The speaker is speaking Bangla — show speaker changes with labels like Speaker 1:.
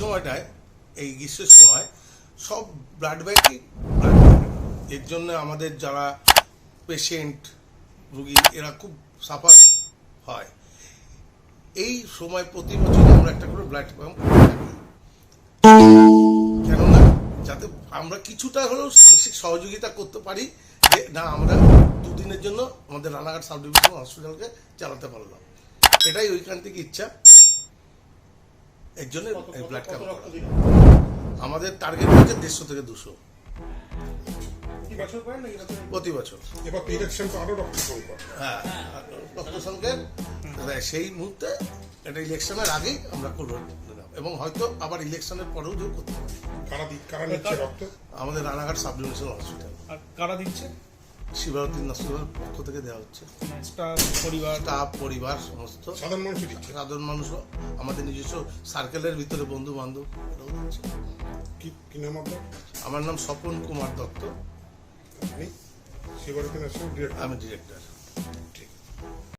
Speaker 1: সময়টায় এই গ্রীষ্মের সময় সব ব্লাড ব্যাঙ্কই এর জন্য আমাদের যারা পেশেন্ট রুগী, এরা খুব সাফার হয়। এই সময় প্রতি বছর আমরা একটা করে ব্লাড ব্যাঙ্ক কেননা, যাতে আমরা কিছুটা হলেও সহযোগিতা করতে পারি, যে না, আমরা দুদিনের জন্য আমাদের রানাঘাট সাব ডিভিশন হসপিটালকে চালাতে পারলাম। এটাই ওইখান থেকে ইচ্ছা। এই ব্লাড ক্যাম্প করা। আমাদের টার্গেট হচ্ছে দেড়শো থেকে দুশো।
Speaker 2: প্রতি বছর
Speaker 1: হ্যাঁ রক্ত সেই মুহূর্তে এটা ইলেকশনের আগেই আমরা করব। এবং হয়তো আবার ইলেকশনের পরেও যোগ করতে পারি।
Speaker 3: কারা
Speaker 1: আমাদের রানাঘাট সাব ডিভিশন হসপিটাল
Speaker 2: কারা দিচ্ছে?
Speaker 1: শিবারতী নসরুলের পক্ষ থেকে দেওয়া হচ্ছে?
Speaker 2: স্টাফ পরিবার
Speaker 1: স্টাফ পরিবার সমস্ত
Speaker 3: সাধারণ মানুষ
Speaker 1: সাধারণ মানুষও আমাদের নিজস্ব সার্কেলের ভিতরে বন্ধু বান্ধব এটাও দিচ্ছে।
Speaker 3: কি নাম আপনার?
Speaker 1: আমার নাম স্বপন কুমার দত্ত।
Speaker 3: আমি ডিরেক্টর
Speaker 1: আমি ডিরেক্টর